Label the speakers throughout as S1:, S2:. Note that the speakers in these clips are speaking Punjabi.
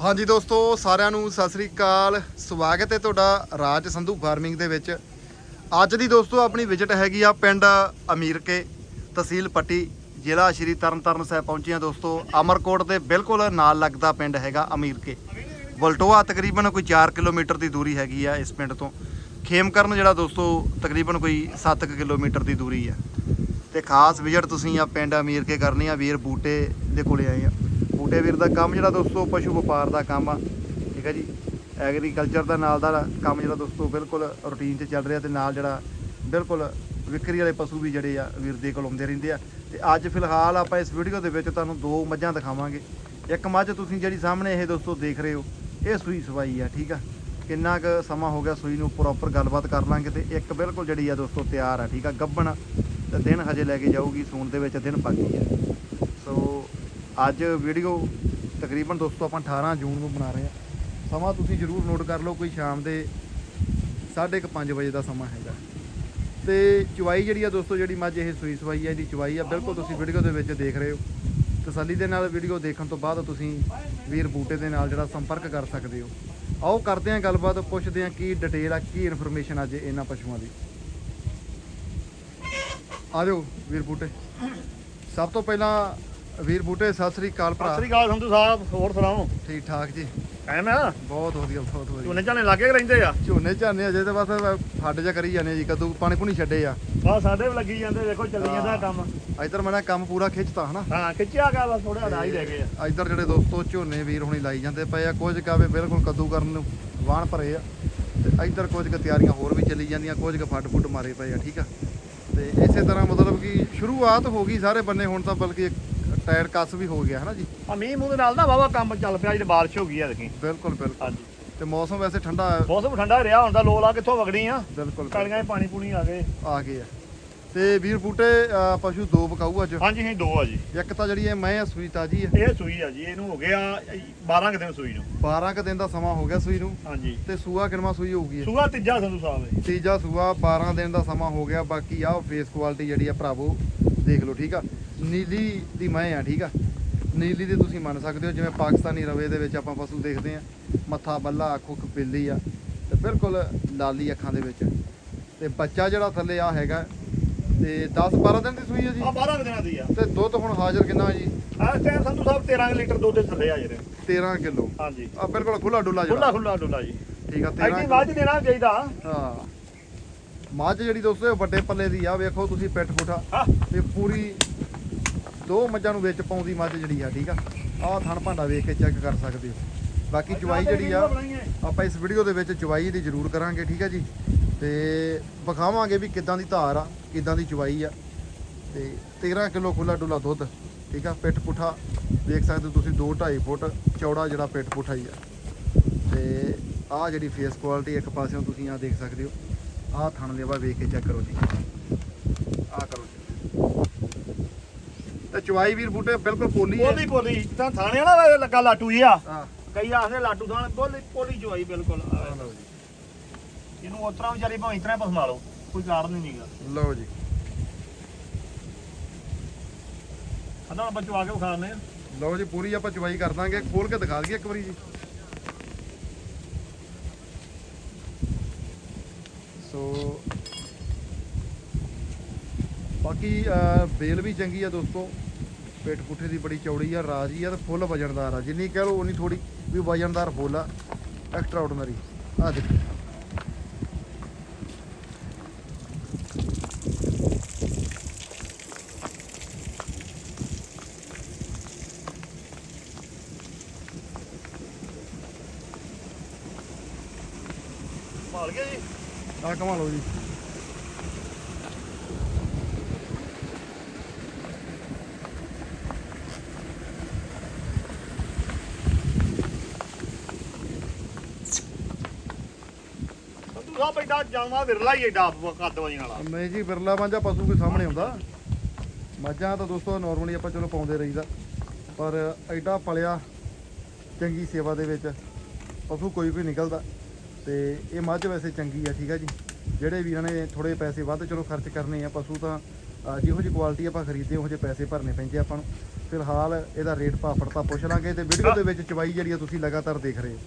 S1: ਹਾਂਜੀ ਦੋਸਤੋ, ਸਾਰਿਆਂ ਨੂੰ ਸਤਿ ਸ੍ਰੀ ਅਕਾਲ। ਸਵਾਗਤ ਹੈ ਤੁਹਾਡਾ ਰਾਜ ਸੰਧੂ ਫਾਰਮਿੰਗ ਦੇ ਵਿੱਚ। ਅੱਜ ਦੀ ਦੋਸਤੋ, ਆਪਣੀ ਵਿਜ਼ਿਟ ਹੈਗੀ ਆ ਪਿੰਡ ਅਮੀਰਕੇ ਤਹਿਸੀਲ ਪੱਟੀ, ਜ਼ਿਲ੍ਹਾ ਸ਼੍ਰੀ ਤਰਨਤਾਰਨ ਸਾਹਿਬ ਪਹੁੰਚੇ ਆ ਦੋਸਤੋ। ਅਮਰਕੋਟ ਦੇ ਬਿਲਕੁਲ ਨਾਲ ਲੱਗਦਾ ਪਿੰਡ ਹੈਗਾ ਅਮੀਰਕੇ। ਵਲਟੋਆ ਤਕਰੀਬਨ ਕੋਈ 4 ਕਿਲੋਮੀਟਰ ਦੀ ਦੂਰੀ ਹੈਗੀ ਆ ਇਸ ਪਿੰਡ ਤੋਂ। ਖੇਮਕਰਨ ਜਿਹੜਾ ਦੋਸਤੋ, ਤਕਰੀਬਨ ਕੋਈ 7 ਕਿਲੋਮੀਟਰ ਦੀ ਦੂਰੀ ਆ। ਤੇ ਖਾਸ ਵਿਜ਼ਿਟ ਤੁਸੀਂ ਆ ਪਿੰਡ ਅਮੀਰਕੇ ਕਰਨੀ ਆ, ਵੀਰ ਬੂਟੇ ਦੇ ਕੋਲੇ ਆਏ ਆ। ਬੂਟੇ ਵੀਰ ਦਾ ਕੰਮ ਜਿਹੜਾ ਦੋਸਤੋ, ਪਸ਼ੂ ਵਪਾਰ ਦਾ ਕੰਮ ਆ। ਠੀਕ ਹੈ ਜੀ? ਐਗਰੀਕਲਚਰ ਦਾ ਨਾਲ ਦਾ ਕੰਮ ਜਿਹੜਾ ਦੋਸਤੋ, ਬਿਲਕੁਲ ਰੂਟੀਨ 'ਚ ਚੱਲ ਰਿਹਾ ਤੇ ਨਾਲ ਜਿਹੜਾ ਬਿਲਕੁਲ ਵਿਕਰੀ ਵਾਲੇ ਪਸ਼ੂ ਵੀ ਜਿਹੜੇ ਆ, ਵੀਰ ਦੇ ਕੋਲ ਆਉਂਦੇ ਰਹਿੰਦੇ ਆ। ਤੇ ਅੱਜ ਫਿਲਹਾਲ ਆਪਾਂ ਇਸ ਵੀਡੀਓ ਦੇ ਵਿੱਚ ਤੁਹਾਨੂੰ ਦੋ ਮੱਝਾਂ ਦਿਖਾਵਾਂਗੇ। ਇੱਕ ਮੱਝ ਤੁਸੀਂ ਜਿਹੜੀ ਸਾਹਮਣੇ ਇਹ ਦੋਸਤੋ ਦੇਖ ਰਹੇ ਹੋ, ਇਹ ਸੂਈ ਸਵਾਈ ਆ, ਠੀਕ ਆ? ਕਿੰਨਾ ਕੁ ਸਮਾਂ ਹੋ ਗਿਆ ਸੂਈ ਨੂੰ ਪ੍ਰੋਪਰ ਗੱਲਬਾਤ ਕਰ ਲਾਂਗੇ ਤੇ ਇੱਕ ਬਿਲਕੁਲ ਜਿਹੜੀ ਆ ਦੋਸਤੋ ਤਿਆਰ ਆ, ਠੀਕ ਆ? ਗੱਬਣ ਤੇ ਦਿਨ ਹਜੇ ਲੈ ਕੇ ਜਾਊਗੀ, ਸੂਣ ਦੇ ਵਿੱਚ ਦਿਨ ਬਾਕੀ ਆ ਅੱਜ ਵੀਡੀਓ ਤਕਰੀਬਨ ਦੋਸਤੋ ਆਪਾਂ 18 ਜੂਨ ਨੂੰ ਬਣਾ ਰਹੇ ਹਾਂ। ਸਮਾਂ ਤੁਸੀਂ ਜਰੂਰ ਨੋਟ ਕਰ ਲਓ, ਕੋਈ ਸ਼ਾਮ ਦੇ 5:30 ਵਜੇ ਦਾ ਸਮਾਂ ਹੈਗਾ। ਤੇ ਚਵਾਈ ਜਿਹੜੀ ਆ ਦੋਸਤੋ, ਜਿਹੜੀ ਮੱਝ ਇਹ ਸੂਈ ਸਵਾਈ ਹੈ ਇਹਦੀ ਚਵਾਈ ਆ, ਬਿਲਕੁਲ ਤੁਸੀਂ ਵੀਡੀਓ ਦੇ ਵਿੱਚ ਦੇਖ ਰਹੇ ਹੋ। ਤਸੱਲੀ ਦੇ ਨਾਲ ਵੀਡੀਓ ਦੇਖਣ ਤੋਂ ਬਾਅਦ ਤੁਸੀਂ ਵੀਰ ਬੂਟੇ ਦੇ ਨਾਲ ਜਿਹੜਾ ਸੰਪਰਕ ਕਰ ਸਕਦੇ ਹੋ। ਆਓ ਕਰਦੇ ਹਾਂ ਗੱਲਬਾਤ, ਪੁੱਛਦੇ ਹਾਂ ਕੀ ਡਿਟੇਲ ਆ, ਕੀ ਇਨਫੋਰਮੇਸ਼ਨ ਅੱਜ ਇਹਨਾਂ ਪਸ਼ੂਆਂ ਦੀ। ਆ ਜਾਓ ਵੀਰ ਬੂਟੇ। ਸਭ ਤੋਂ ਪਹਿਲਾਂ ਵੀਰ ਬੂਟੇ ਸਤਿ ਸ੍ਰੀ ਅਕਾਲ
S2: ਸਤਿ
S1: ਭਰਾ
S2: ਸ੍ਰੀ ਅਕਾਲ ਸੰਧੂ ਸਾਹਿਬ ਹੋਰ ਸੁਣਾਓ?
S1: ਠੀਕ ਠਾਕ ਜੀ।
S2: ਐਮ ਆ
S1: ਬਹੁਤ ਵਧੀਆ ਬਹੁਤ ਵਧੀਆ।
S2: ਝੋਨੇ ਝਾਨੇ ਲਾਗੇ ਰਹਿੰਦੇ ਆ?
S1: ਝੋਨੇ ਝਾਨੇ ਅਜੇ ਤਾਂ ਬਸ ਹੱਡ ਜਾ ਕਰੀ ਜਾਂਦੇ ਜੀ ਕਦੋਂ ਪਾਣੀ ਪੁਣੀ ਛੱਡੇ ਆ।
S2: ਆ ਸਾਡੇ ਵੀ ਲੱਗੀ ਜਾਂਦੇ ਦੇਖੋ ਚੱਲੀ ਜਾਂਦਾ ਕੰਮ।
S1: ਇਧਰ ਮੈਂ ਨਾ ਕੰਮ ਪੂਰਾ ਖਿੱਚਤਾ ਹਨਾ?
S2: ਹਾਂ ਖਿੱਚਿਆ ਗਿਆ ਬਸ ਥੋੜਾ ਰਾਹ ਹੀ ਰਹਿ ਗਏ ਆ।
S1: ਇਧਰ ਜਿਹੜੇ ਦੋਸਤੋ ਝੋਨੇ ਵੀਰ ਹੁਣੀ ਲਾਈ ਜਾਂਦੇ ਪਏ ਆ ਕੁਝ ਕਾਵੇ ਬਿਲਕੁਲ ਕੱਦੂ ਕਰਨ ਨੂੰ ਵਾਹਣ ਭਰੇ ਆ। ਤੇ ਇਧਰ ਕੁਝ ਕੁ ਤਿਆਰੀਆਂ ਹੋਰ ਵੀ ਚੱਲੀ ਜਾਂਦੀਆਂ ਕੁਝ ਕੁ ਫੱਟ ਫੁੱਟ ਮਾਰੇ ਪਏ ਆ ਠੀਕ ਆ? ਤੇ ਇਸੇ ਤਰ੍ਹਾਂ ਮਤਲਬ ਕਿ ਸ਼ੁਰੂਆਤ ਹੋ ਗਈ ਸਾਰੇ ਬੰਨੇ ਹੁਣ ਤਾਂ ਬਲਕਿ ਟਾਇਰ ਕੱਸ ਵੀ ਹੋ ਗਿਆ ਹਨਾ ਜੀ?
S2: ਆ ਮੀਂਹ ਮੂੰਹ ਦੇ ਨਾਲ ਨਾ ਵਾਵਾ ਕੰਮ ਚੱਲ ਪਿਆ ਜਿਹੜੇ ਬਾਰਿਸ਼ ਹੋ ਗਈ ਆ ਦੇਖੀ।
S1: ਬਿਲਕੁਲ ਬਿਲਕੁਲ।
S2: ਹਾਂਜੀ।
S1: ਤੇ ਮੌਸਮ ਵੈਸੇ ਠੰਡਾ ਹੈ।
S2: ਮੌਸਮ ਠੰਡਾ ਰਿਹਾ ਹੁਣ ਤਾਂ ਲੋਲ ਆ ਕਿੱਥੋਂ ਵਗਣੀ ਆ?
S1: ਬਿਲਕੁਲ
S2: ਕਾਲੀਆਂ 'ਚ ਪਾਣੀ ਪੂਣੀ ਆ ਗਏ।
S1: ਆ ਗਏ ਆ। ਤੇ ਵੀਰ ਬੂਟੇ ਪਸ਼ੂ ਦੋ ਬਕਾਊ ਅੱਜ?
S2: ਹਾਂਜੀ ਅਸੀਂ ਦੋ ਆ ਜੀ।
S1: ਇੱਕ ਤਾਂ ਜਿਹੜੀ ਇਹ ਮੈਂ ਆ ਸੂਈ ਤਾਜੀ ਆ।
S2: ਇਹ ਸੂਈ ਆ ਜੀ ਇਹਨੂੰ ਹੋ ਗਿਆ 12 ਕੁ ਦਿਨ ਸੂਈ ਨੂੰ।
S1: 12 ਕ ਦਿਨ ਦਾ ਸਮਾਂ ਹੋ ਗਿਆ ਸੂਈ ਨੂੰ।
S2: ਹਾਂਜੀ।
S1: ਤੇ ਸੂਆ ਕਿੰਨਾ ਸੂਈ ਹੋਊਗੀ ਇਹ?
S2: ਸੂਆ ਤੀਜਾ ਸੰਧੂ ਸਾਹਿਬ ਹੈ।
S1: ਤੀਜਾ ਸੂਆ 12 ਦਿਨ ਦਾ ਸਮਾਂ ਹੋ ਗਿਆ ਬਾਕੀ ਆ ਫੇਸ ਕੁਆਲਿਟੀ ਜਿਹੜੀ ਆ ਭਰਾਵੋ ਦੇਖ ਲਓ ਠੀਕ ਆ? ਨੀਲੀ ਦੀ ਮੈਂ ਆ ਠੀਕ ਆ? ਨੀਲੀ ਦੀ ਤੁਸੀਂ ਮੰਨ ਸਕਦੇ ਹੋ ਜਿਵੇਂ ਪਾਕਿਸਤਾਨੀ ਰਵੇ ਦੇ ਵਿੱਚ ਆਪਾਂ ਪਸ਼ੂ ਦੇਖਦੇ ਆ। ਮੱਥਾ ਬੱਲਾ ਅੱਖ ਉੱਖ ਬਿੱਲੀ ਆ ਤੇ ਬਿਲਕੁਲ ਲਾਲੀ ਅੱਖਾਂ ਦੇ ਵਿੱਚ। ਤੇ ਬੱਚਾ ਜਿਹੜਾ ਥੱਲੇ ਆ ਹੈਗਾ ਤੇ 10 12 ਦਿਨ ਦੀ ਸੂਈ ਹੈ ਜੀ?
S2: ਆ 12 ਕੁ ਦਿਨਾਂ ਦੀ ਆ।
S1: ਤੇ ਦੁੱਧ ਹੁਣ ਹਾਜ਼ਰ ਕਿੰਨਾ ਜੀ?
S2: ਇਸ ਟਾਈਮ ਸੰਧੂ ਸਾਹਿਬ 13 ਲੀਟਰ ਦੁੱਧ ਦੇ ਥੱਲੇ ਆ ਜਿਹੜੇ।
S1: 13 ਕਿਲੋ।
S2: ਹਾਂਜੀ।
S1: ਆ ਬਿਲਕੁਲ ਖੁੱਲਾ ਡੁੱਲਾ
S2: ਖੁੱਲਾ
S1: ਜਿਹੜਾ
S2: ਖੁੱਲਾ ਡੁੱਲਾ ਜੀ।
S1: ਠੀਕ ਆ
S2: ਐਡੀ
S1: 13
S2: ਮੱਝ ਦੇਣਾ ਚਾਹੀਦਾ।
S1: ਹਾਂ। ਮੱਝ ਜਿਹੜੀ ਦੋਸਤੋ ਵੱਡੇ ਪੱਲੇ ਦੀ ਆ ਵੇਖੋ ਤੁਸੀਂ ਪਿੱਠ ਪੁਠਾ। ਤੇ ਪੂਰੀ ਦੋ ਮੱਝਾਂ ਨੂੰ ਵਿੱਚ ਪਾਉਂਦੀ ਮੱਝ ਜਿਹੜੀ ਆ ਠੀਕ ਆ? ਆਹ ਥਣ ਭਾਂਡਾ ਵੇਖ ਕੇ ਚੈੱਕ ਕਰ ਸਕਦੇ ਹੋ। ਬਾਕੀ ਚੁਵਾਈ ਜਿਹੜੀ ਆ ਆਪਾਂ ਇਸ ਵੀਡੀਓ ਦੇ ਵਿੱਚ ਚੁਵਾਈ ਦੀ ਜ਼ਰੂਰ ਕਰਾਂਗੇ ਠੀਕ ਆ ਜੀ? ਤੇ ਵਿਖਾਵਾਂਗੇ ਵੀ ਕਿੱਦਾਂ ਦੀ ਧਾਰ ਆ ਕਿੱਦਾਂ ਦੀ ਚੁਵਾਈ ਆ। ਤੇ 13 ਕਿਲੋ ਖੁੱਲਾ ਡੁੱਲਾ ਦੁੱਧ ਠੀਕ ਆ? ਪਿੱਠ ਪੁਠਾ ਦੇਖ ਸਕਦੇ ਹੋ ਤੁਸੀਂ 2 2.5 ਫੁੱਟ ਚੌੜਾ ਜਿਹੜਾ ਪਿੱਠ ਪੁਠਾ ਹੀ ਆ। ਤੇ ਆਹ ਜਿਹੜੀ ਫੇਸ ਕੁਆਲਿਟੀ ਇੱਕ ਪਾਸਿਓਂ ਤੁਸੀਂ ਆ ਦੇਖ ਸਕਦੇ ਹੋ। ਆਹ ਥਣ ਲੇਵਾ ਵੇਖ ਕੇ ਚੈੱਕ ਕਰੋ ਜੀ। ਆਹ ਕਰੋ ਤੇ ਚੁਵਾਈ ਵੀਰ ਬੂਟੇ ਬਿਲਕੁਲ ਪੋਲੀ ਹੈ।
S2: ਪੋਲੀ ਪੋਲੀ। ਤਾਂ ਥਾਣੇ ਵਾਲਾ ਲੱਗਾ ਲਾਟੂ ਜੀ ਆ।
S1: ਹਾਂ।
S2: ਕਈ ਆਖਦੇ ਲਾਟੂ ਥਾਣੇ ਪੋਲੀ ਪੋਲੀ ਜਵਾਈ ਬਿਲਕੁਲ।
S1: ਆਹ ਲਓ ਜੀ।
S2: ਇਹਨੂੰ ਉਤਰਾ ਵਿਚਾਰੀ ਭਾਵੇਂ ਇਤਰਾ ਪਸਮਾ ਲਓ ਕੋਈ ਕਾਰਨ ਹੀ ਨਹੀਂਗਾ।
S1: ਲਓ ਜੀ।
S2: ਅਦਾਂ ਆਪਾਂ ਚਵਾ ਕੇ ਵਿਖਾਣੇ ਆ।
S1: ਲਓ ਜੀ ਪੂਰੀ ਆਪਾਂ ਚੁਵਾਈ ਕਰ ਦਾਂਗੇ। ਖੋਲ ਕੇ ਦਿਖਾ ਦਈਏ ਇੱਕ ਵਾਰੀ ਜੀ। ਸੋ ਬਾਕੀ ਬੇਲ ਵੀ ਚੰਗੀ ਆ ਦੋਸਤੋ। ਪੇਟ ਪੁੱਠੇ ਦੀ ਬੜੀ ਚੌੜੀ ਆ ਰਾਜੀ ਆ ਤੇ ਫੁੱਲ ਵਜਨਦਾਰ ਆ। ਜਿੰਨੀ ਕਹਿ ਲਓ ਉਨੀ ਥੋੜੀ ਵੀ ਵਜਨਦਾਰ ਫੁੱਲ ਆ। ਐਕਸਟਰਾ ਆਰਡੀਨਰੀ ਆ ਦੇਖੋ।
S2: ਮਾਲ ਗਿਆ ਜੀ।
S1: ਆ ਕਮਾ ਲਓ ਜੀ
S2: ਸੰਧੂ ਸਾਹਿਬ ਜਾਵਾ ਵਿਰਲਾ ਹੀ ਐਡਾ ਕੱਦ ਵਜਣ ਵਾਲਾ
S1: ਨਹੀਂ ਜੀ ਬਿਰਲਾ ਮਾਂਜਾ ਪਸ਼ੂ ਕੋਈ ਸਾਹਮਣੇ ਆਉਂਦਾ। ਮੱਝਾਂ ਤਾਂ ਦੋਸਤੋ ਨਾਰਮਲੀ ਆਪਾਂ ਚਲੋ ਪਾਉਂਦੇ ਰਹੀਦਾ। ਪਰ ਐਡਾ ਪਲਿਆ ਚੰਗੀ ਸੇਵਾ ਦੇ ਵਿੱਚ ਪਸ਼ੂ ਕੋਈ ਵੀ ਨਿਕਲਦਾ। ਤੇ ਇਹ ਮੱਝ ਵੈਸੇ ਚੰਗੀ ਆ, ਠੀਕ ਆ ਜੀ। ਜਿਹੜੇ ਵੀਰਾਂ ਨੇ ਥੋੜੇ ਪੈਸੇ ਵੱਧ ਚਲੋ ਖਰਚ ਕਰਨੇ ਆ ਪਸ਼ੂ ਤਾਂ ਜਿਹੋ ਜਿਹੀ ਕੁਆਲਿਟੀ ਆਪਾਂ ਖਰੀਦਦੇ ਉਹੋ ਜਿਹੇ ਪੈਸੇ ਭਰਨੇ ਪੈਂਦੇ ਆਪਾਂ ਨੂੰ। ਫਿਲਹਾਲ ਇਹਦਾ ਰੇਟ ਭਾਫੜ ਤਾਂ ਪੁੱਛ ਲਾਂਗੇ ਤੇ ਵੀਡੀਓ ਦੇ ਵਿੱਚ ਚਵਾਈ ਜਿਹੜੀ ਆ ਤੁਸੀਂ ਲਗਾਤਾਰ ਦੇਖ ਰਹੇ ਹੋ।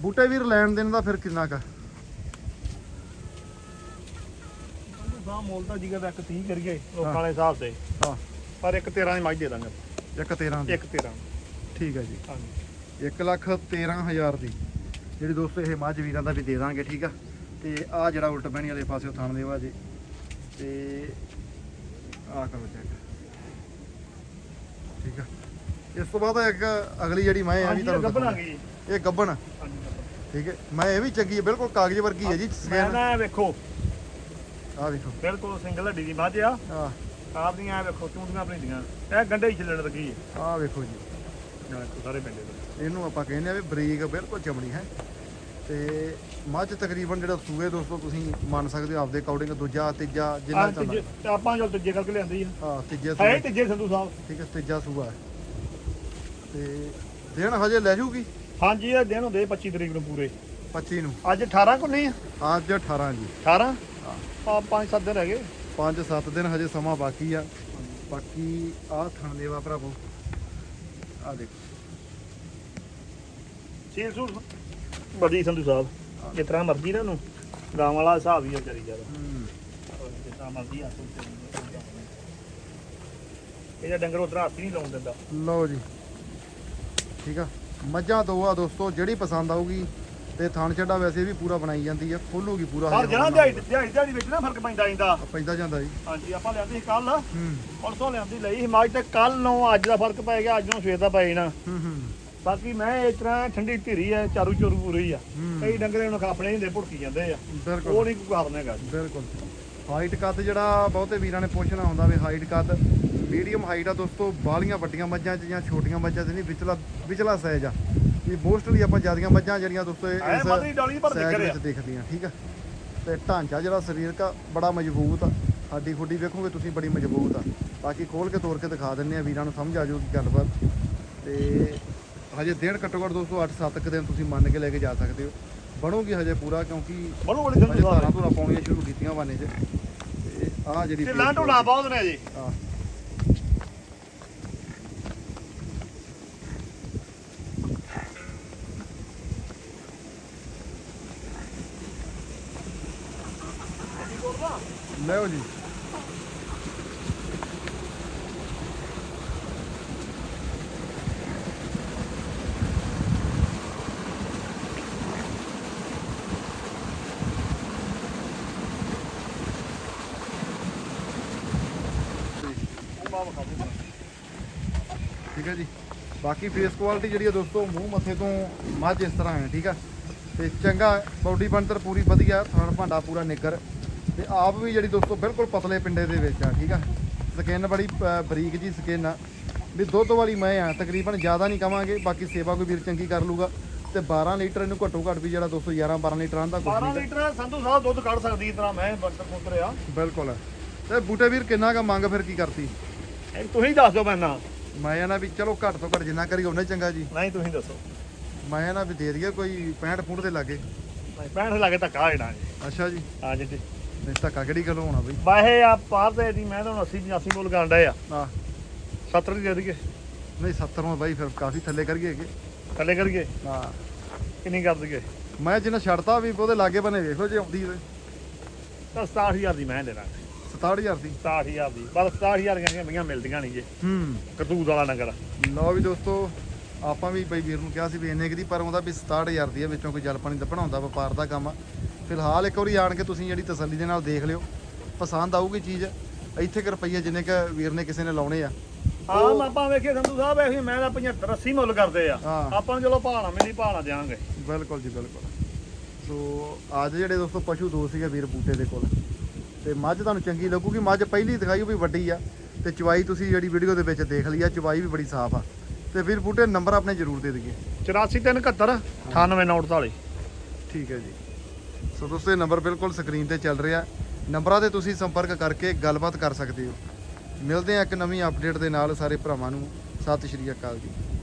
S1: ਬੂਟੇ ਵੀਰ ਲੈਣ ਦੇਣ ਦਾ ਫਿਰ ਕਿੰਨਾ ਕਾ
S2: ਸਾਹ ਮੁੱਲ ਤਾਂ ਜੀਗਾ ਦਾ ਇੱਕ 30 ਕਰੀਏ। ਲੋਕਾਂ ਵਾਲੇ ਹਿਸਾਬ ਤੇ।
S1: ਹਾਂ।
S2: ਪਰ ਇੱਕ 13 ਦੀ ਮੱਝ ਦੇ ਦਾਂਗੇ।
S1: ਇੱਕ 13 ਦੀ।
S2: ਇੱਕ 13
S1: ਠੀਕ ਹੈ ਜੀ।
S2: ਹਾਂਜੀ।
S1: 1 ਲੱਖ 13000 ਦੀ। ਜਿਹੜੀ ਦੋਸਤੋ ਇਹ ਮੱਝ ਵੀਰਾਂ ਦਾ ਵੀ ਦੇ ਦਾਂਗੇ ਠੀਕ ਆ। ਤੇ ਆ ਜਿਹੜਾ ਉਲਟ ਬਹਿਣੀ ਵਾਲੇ ਪਾਸੇ ਥਾਣ ਦੇਵਾ ਜੀ। ਤੇ ਆ ਕਰੋ ਚੈੱਕ ਠੀਕ ਆ। ਇਸ ਤੋਂ ਬਾਅਦ ਇੱਕ ਅਗਲੀ ਜਿਹੜੀ ਮੈਂ ਆ ਵੀ ਤੁਹਾਨੂੰ
S2: ਗੱਬਣ ਆ। ਗਈ
S1: ਇਹ ਗੱਬਣ। ਠੀਕ ਹੈ। ਮੈਂ ਇਹ ਵੀ ਚੰਗੀ ਹੈ ਬਿਲਕੁਲ ਕਾਗਜ਼ ਵਰਗੀ ਹੈ ਜੀ।
S2: ਮੈਂ ਨਾ ਵੇਖੋ
S1: ਆ ਵੇਖੋ।
S2: ਬਿਲਕੁਲ ਸਿੰਗਲ ਹੱਡੀ ਦੀ ਮੱਝ ਆ।
S1: ਆ
S2: ਆਪ ਦੀਆਂ ਇਹ ਵੇਖੋ ਚੂੰਡੀਆਂ ਭਰੀਆਂ ਇਹ ਗੰਡੇ ਹੀ ਛਿੱਲਣ ਲੱਗੀ ਹੈ
S1: ਆ ਵੇਖੋ ਜੀ।
S2: ਨਾਲੇ ਸਾਰੇ ਪਿੰਡੇ ਦੇ
S1: ਇਹਨੂੰ ਆਪਾਂ ਕਹਿੰਦੇ ਆ ਵੀ ਬਰੀਕ ਬਿਲਕੁਲ ਚਮੜੀ ਹੈ। ਤੇ ਮੱਝ ਤਕਰੀਬਨ ਜਿਹੜਾ ਸੂਏ ਦੋਸਤੋ ਤੁਸੀਂ ਮੰਨ ਸਕਦੇ ਹੋ ਆਪਦੇ ਅਕੋਰਡਿੰਗ ਦੂਜਾ ਤੀਜਾ ਜਿੰਨਾ
S2: ਆਹ
S1: ਚੱਲਦਾ
S2: ਤੀਜੇ ਆਪਾਂ ਜੋ ਤੀਜੇ ਕਰਕੇ ਲਿਆਂਦੀ ਆ।
S1: ਹਾਂ ਤੀਜੇ ਸੂਏ।
S2: ਹੀ ਤੀਜੇ ਸੰਧੂ ਸਾਹਿਬ।
S1: ਠੀਕ ਹੈ ਤੀਜਾ ਸੂਆ ਹੈ। ਤੇ ਦਿਨ ਹਜੇ ਲੈ ਜੂਗੀ?
S2: ਹਾਂਜੀ ਇਹ ਦਿਨ ਹੁੰਦੇ 25 ਤਰੀਕ ਨੂੰ ਪੂਰੇ।
S1: 25 ਨੂੰ।
S2: ਅੱਜ 18 ਕੋ ਨਹੀਂ ਆ?
S1: ਅੱਜ 18 ਜੀ।
S2: 18 ਆ 5-7 ਦਿਨ ਹੈਗੇ
S1: 5-7 ਦਿਨ ਹਜੇ ਸਮਾਂ ਬਾਕੀ ਆ। ਬਾਕੀ ਆਹ ਥਣ ਦੇਵਾ ਭਰਾਵੋ। ਆ ਦੇਖੋ।
S2: ਸੀਲ ਸੂਲ ਬੜੀ ਸੰਧੂ ਸਾਹਿਬ ਜਿਸ ਤਰ੍ਹਾਂ ਮਰਜ਼ੀ ਨਾ ਨੂੰ ਗਾਂ ਵਾਲਾ ਹਿਸਾਬ ਹੀ ਆ ਕਰੀ ਯਾਰ
S1: ਹੂੰ।
S2: ਜਿਸ ਤਰ੍ਹਾਂ ਮਰਜ਼ੀ ਆ ਇਹਦਾ ਡੰਗਰ ਉਧਰ ਹੱਥ ਹੀ ਨਹੀਂ ਲਾਉਣ ਦਿੰਦਾ।
S1: ਲਓ ਜੀ। ਠੀਕ ਆ। ਮੱਝਾਂ ਦੋ ਆ ਦੋਸਤੋ ਜਿਹੜੀ ਪਸੰਦ ਆਊਗੀ ਤੇ ਥਣ ਚੱਡਾ ਵੈਸੇ ਵੀ ਪੂਰਾ ਬਣਾਈ ਜਾਂਦੀ ਆ ਖੋਲੂਗੀ ਪੂਰਾ
S2: ਪਰ
S1: ਹੁਣ
S2: ਦਿਹਾੜੀ ਦਿਹਾੜੀ ਦਿਹਾੜੀ ਵਿੱਚ ਨਾ ਫ਼ਰਕ ਪੈਂਦਾ ਜਾਂਦਾ
S1: ਪੈਂਦਾ ਜਾਂਦਾ ਜੀ।
S2: ਹਾਂਜੀ ਆਪਾਂ ਲਿਆਂਦੀ ਸੀ ਕੱਲ
S1: ਹੂੰ।
S2: ਪਰਸੋਂ ਲਿਆਂਦੀ ਲਈ ਮੱਝ ਤੇ ਕੱਲ ਨੂੰ ਅੱਜ ਦਾ ਫ਼ਰਕ ਪੈ ਗਿਆ ਅੱਜ ਨੂੰ ਸਵੇਰ ਦਾ ਪੈ ਜਾਣਾ।
S1: ਹੂੰ ਹੂੰ।
S2: ਬਾਕੀ ਮੈਂ ਇਸ ਤਰ੍ਹਾਂ ਠੰਡੀ ਧੀਰੀ ਹੈ ਚਾਰੂ ਚੋਰੂ ਪੂਰੀ ਆ। ਕਈ ਡੰਗਰੇ ਨੂੰ ਆਪਣੇ ਹੁੰਦੇ ਭੁੜਕੀ ਜਾਂਦੇ ਆ। ਉਹ
S1: ਬਿਲਕੁਲ
S2: ਨਹੀਂ ਕੋਈ ਕਾਰਨ ਹੈਗਾ
S1: ਬਿਲਕੁਲ। ਹਾਈਟ ਕੱਦ ਜਿਹੜਾ ਬਹੁਤੇ ਵੀਰਾਂ ਨੇ ਪੁੱਛਣਾ ਹੁੰਦਾ ਵੀ ਹਾਈਟ ਕੱਦ ਮੀਡੀਅਮ ਹਾਈਟ ਆ ਦੋਸਤੋ ਬਾਲੀਆਂ ਵੱਡੀਆਂ ਮੱਝਾਂ 'ਚ ਜਾਂ ਛੋਟੀਆਂ ਮੱਝਾਂ 'ਚ ਨਹੀਂ ਵਿਚਲਾ ਵਿਚਲਾ ਸਾਈਜ਼ ਆ। ਇਹ ਮੋਸਟਲੀ ਆਪਾਂ ਜਿਆਦੀਆਂ ਮੱਝਾਂ ਜਿਹੜੀਆਂ ਦੋਸਤੋ
S2: ਐ ਮਤਰੀ ਡਾਲੀ ਪਰ ਦਿਖ ਰਿਹਾ
S1: ਵਿੱਚ ਦਿਖਦੀਆਂ ਠੀਕ ਆ? ਤੇ ਢਾਂਚਾ ਜਿਹੜਾ ਸਰੀਰਕ ਆ ਬੜਾ ਮਜ਼ਬੂਤ ਆ। ਹੱਡੀ ਖੁੱਡੀ ਵੇਖੋਗੇ ਤੁਸੀਂ ਬੜੀ ਮਜ਼ਬੂਤ ਆ। ਬਾਕੀ ਖੋਲ ਕੇ ਤੋੜ ਕੇ ਦਿਖਾ ਦਿੰਨੇ ਆ ਵੀਰਾਂ ਨੂੰ ਸਮਝ ਆ ਜਾਊਗੀ ਗੱਲਬਾਤ। ਤੇ ਹਜੇ ਦਿਨ ਘੱਟੋ ਘੱਟ ਦੋਸਤੋ 8-7 ਕੁ ਦਿਨ ਤੁਸੀਂ ਮੰਨ ਕੇ ਲੈ ਕੇ ਜਾ ਸਕਦੇ ਹੋ। ਬਣੂਗੀ ਹਜੇ ਪੂਰਾ ਕਿਉਂਕਿ
S2: ਬੜੂ ਬੜੀ ਸੰਧੂ
S1: ਧਾਰਾਂ ਪਾਉਣੀਆਂ ਸ਼ੁਰੂ ਕੀਤੀਆਂ ਬਾਨੇ 'ਚ। ਤੇ ਆਹ ਜਿਹੜੀ
S2: ਤੇ ਲਾਂ ਢੋਲਾ ਬਹੁਤ ਨੇ ਜੀ।
S1: ਆਹ, ਲਿਓ ਜੀ ਠੀਕ ਹੈ ਜੀ। ਬਾਕੀ ਫੇਸ ਕੁਆਲਿਟੀ ਜਿਹੜੀ ਹੈ ਦੋਸਤੋ, ਮੂੰਹ ਮੱਥੇ ਤੋਂ ਮੱਝ ਇਸ ਤਰ੍ਹਾਂ ਹੈ, ਠੀਕ ਆ ਤੇ ਚੰਗਾ ਬਾਡੀ ਬਣਤਰ ਪੂਰੀ ਵਧੀਆ ਥਣ ਭਾਂਡਾ ਪੂਰਾ ਨਿੱਗਰ ਤੇ ਆਪ ਵੀ ਜਿਹੜੀ ਦੋਸਤੋ ਬਿਲਕੁਲ ਪਤਲੇ ਪਿੰਡੇ ਦੇ ਵਿੱਚ ਆ ਠੀਕ ਆ? ਸਕਿਨ ਬੜੀ ਬਰੀਕ ਜੀ ਸਕਿਨ ਆ। ਵੀ ਦੁੱਧ ਵਾਲੀ ਮੈਂ ਆ ਤਕਰੀਬਨ ਜ਼ਿਆਦਾ ਨਹੀਂ ਕਵਾਂਗੇ ਬਾਕੀ ਸੇਵਾ ਕੋਈ ਵੀਰ ਚੰਗੀ ਕਰ ਲੂਗਾ। ਤੇ 12 ਲੀਟਰ ਇਹਨੂੰ ਘੱਟੋ ਘੱਟ ਵੀ ਜਿਹੜਾ ਦੋਸਤੋ 11 12 ਲੀਟਰਾਂ ਦਾ ਕੁਝ
S2: 12
S1: ਨਹੀਂ
S2: ਲੀਟਰ ਸੰਧੂ ਸਾਹਿਬ ਦੁੱਧ ਕੱਢ ਸਕਦੀ ਤਰ੍ਹਾਂ ਮੈਂ ਬੰਦਰ ਪੁੱਤਰ ਆ।
S1: ਬਿਲਕੁਲ। ਤੇ ਬੂਟੇ ਵੀਰ ਕਿੰਨਾ ਕਾ ਮੰਗ ਫਿਰ ਕੀ ਕਰਤੀ?
S2: ਤੁਸੀਂ ਦੱਸ ਦਿਓ ਮੈਨਾਂ
S1: ਮੈਂ ਨਾ ਵੀ ਚਲੋ ਘੱਟ ਤੋਂ ਘੱਟ ਜਿੰਨਾ ਕਰੀ ਉਹਨੇ ਚੰਗਾ ਜੀ।
S2: ਨਹੀਂ ਤੁਸੀਂ ਦੱਸੋ।
S1: ਮੈਂ ਨਾ ਵੀ ਦੇ ਦਈਏ ਕੋਈ 65 ਫੁੱਟ ਦੇ ਲਾਗੇ।
S2: ਨਹੀਂ 65 ਲਾਗੇ ਧੱਕਾ ਹੋਣਾ ਜੀ
S1: ਅੱਛਾ ਜੀ।
S2: ਹਾਂ ਜੀ
S1: ਧੱਕਾ ਕਿਹੜੀ ਗੱਲ ਹੋਣਾ ਬਈ?
S2: ਵਾਹੇ ਆ ਪਾਰ ਦੇ ਦੀ ਮੈਂ ਤੁਹਾਨੂੰ 80 85 ਮੁੱਲ ਗਾਂਡਾ ਆ।
S1: ਆ
S2: 70 ਦੀ ਦੇ ਦਈਏ।
S1: ਨਹੀਂ 70 ਨੂੰ ਬਾਈ ਫਿਰ ਕਾਫੀ ਥੱਲੇ ਕਰ ਗਏ
S2: ਥੱਲੇ ਕਰੀਏ
S1: ਹਾਂ।
S2: ਕਿੰਨੀ ਕਰ ਦਈਏ?
S1: ਮੈਂ ਜਿੰਨਾ ਛੱਡਤਾ ਵੀ ਉਹਦੇ ਲਾਗੇ ਬਨੇ ਵੇਖੋ ਜੇ ਆਉਂਦੀ ਹੋਵੇ।
S2: ਤਾਂ 67000 ਦੀ ਮੈਂ ਦੇਣਾ
S1: 67000 ਦੀ?
S2: 67000 ਦੀ। ਬਸ 67000 ਦੀਆਂ ਮੀਆਂ ਮਿਲਦੀਆਂ ਨਹੀਂ ਜੇ।
S1: ਹੂੰ।
S2: ਕਰਤੂਤ ਵਾਲਾ ਨਗਰ।
S1: ਲਓ ਵੀ ਦੋਸਤੋ ਆਪਾਂ ਵੀ ਬਈ ਵੀਰ ਨੂੰ ਕਿਹਾ ਸੀ ਵੀ ਇੰਨੇ ਕੁ ਦੀ ਪਰ ਉਹਦਾ ਵੀ 67000 ਦੀ ਆ ਵਿੱਚੋਂ ਕੋਈ ਜਲ ਪਾਣੀ ਦਾ ਬਣਾਉਂਦਾ ਵਪਾਰ ਦਾ ਕੰਮ ਫਿਲਹਾਲ ਇੱਕ ਵਾਰੀ ਆਣ ਕੇ ਤੁਸੀਂ ਜਿਹੜੀ ਤਸੱਲੀ ਦੇ ਨਾਲ ਦੇਖ ਲਿਓ। ਪਸੰਦ ਆਊਗੀ ਚੀਜ਼। ਇੱਥੇ ਕੁ ਰੁਪਈਏ ਜਿੰਨੇ ਕ ਵੀਰ ਨੇ ਕਿਸੇ ਨੇ ਲਾਉਣੇ ਆ।
S2: ਹਾਂ ਆਪਾਂ ਵੇਖੀਏ ਸੰਧੂ ਸਾਹਿਬ ਇਹ ਮੈਂ ਤਾਂ 75 80 ਮੁੱਲ ਕਰਦੇ ਆ।
S1: ਹਾਂ।
S2: ਆਪਾਂ ਨੂੰ ਚਲੋ ਭਾਣਾ ਮਿਲੀ ਭਾਣਾ ਦੇਾਂਗੇ
S1: ਬਿਲਕੁਲ ਜੀ ਬਿਲਕੁਲ। ਸੋ ਅੱਜ ਜਿਹੜੇ ਦੋਸਤੋ ਪਸ਼ੂ ਦੋ ਸੀਗੇ ਵੀਰ ਬੂਟੇ ਦੇ ਕੋਲ। ਤੇ ਮੱਝ ਤੁਹਾਨੂੰ ਚੰਗੀ ਲੱਗੂਗੀ। ਮੱਝ ਪਹਿਲੀ ਦਿਖਾਈ ਉਹ ਵੀ ਵੱਡੀ ਆ। ਤੇ ਚਵਾਈ ਤੁਸੀਂ ਜਿਹੜੀ ਵੀਡੀਓ ਦੇ ਵਿੱਚ ਦੇਖ ਲਈ ਆ ਚਵਾਈ ਵੀ ਬੜੀ ਸਾਫ਼ ਆ। ਤੇ ਵੀਰ ਬੂਟੇ ਨੰਬਰ ਆਪਣੇ ਜ਼ਰੂਰ ਦੇ ਦਈਏ।
S2: 84371 9848
S1: ਠੀਕ ਹੈ ਜੀ। ਸੋ ਦੋਸਤੋ, ਇਹ ਨੰਬਰ ਬਿਲਕੁਲ ਸਕਰੀਨ ਤੇ ਚੱਲ ਰਿਹਾ। ਨੰਬਰਾਂ ਤੇ ਤੁਸੀਂ ਸੰਪਰਕ ਕਰਕੇ ਗੱਲਬਾਤ ਕਰ ਸਕਦੇ ਹੋ। ਮਿਲਦੇ ਹਾਂ ਇੱਕ ਨਵੀਂ ਅਪਡੇਟ ਦੇ ਨਾਲ ਸਾਰੇ ਭਰਾਵਾਂ ਨੂੰ। ਸਤਿ ਸ਼੍ਰੀ ਅਕਾਲ ਜੀ।